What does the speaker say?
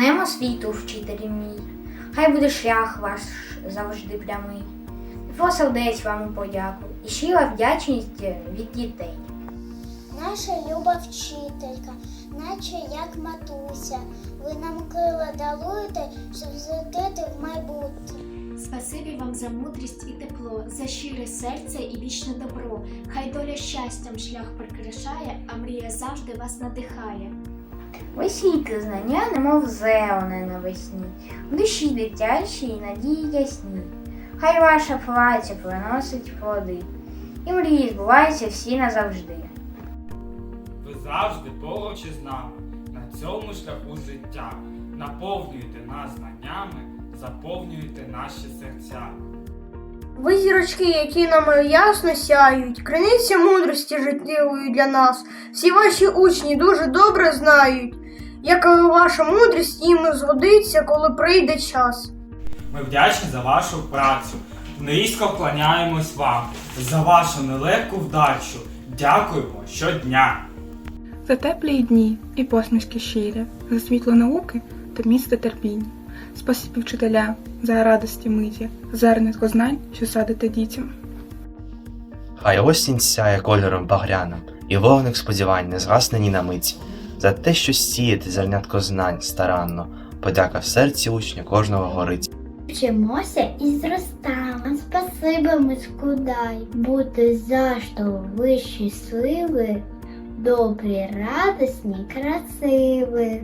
Днем освіту, вчителі мій. Хай буде шлях ваш завжди прямий. Тепло сердець вам подяку і щира вдячність від дітей. Наша люба вчителька, наче як матуся. Ви нам крила даруєте, щоб злетіти в майбутнє. Спасибі вам за мудрість і тепло, за щире серце і вічне добро. Хай доля щастям шлях прикрашає, а мрія завжди вас надихає. Ви сійте знання, немов зелене навесні, в душі дитячі і надії ясні. Хай ваша праця приносить плоди, і мрії збуваються всі назавжди. Ви завжди поруч із нами на цьому шляху життя. Наповнюєте нас знаннями, заповнюєте наші серця. Ви зірочки, які нам ясно сяють, криниця мудрості життєвої для нас. Всі ваші учні дуже добре знають, як ваша мудрість їм згодиться, коли прийде час. Ми вдячні за вашу працю. Низько вклоняємось вам за вашу нелегку вдачу. Дякуємо щодня. За теплі дні і посмішки щирі, за світло науки та місце терпіння. Спасибі вчителя за радості миті, зернятко знань, що садите дітям. Хай осінь сяє кольором багряним, і вогник сподівань не згасне ні на мить. За те, що сіяти зернятко знань старанно, подяка в серці учня кожного горить. Вчимося і зростаємо. Спасибо, ми скудай. Бути завжди ви щасливі, добрі, радісні, красиві.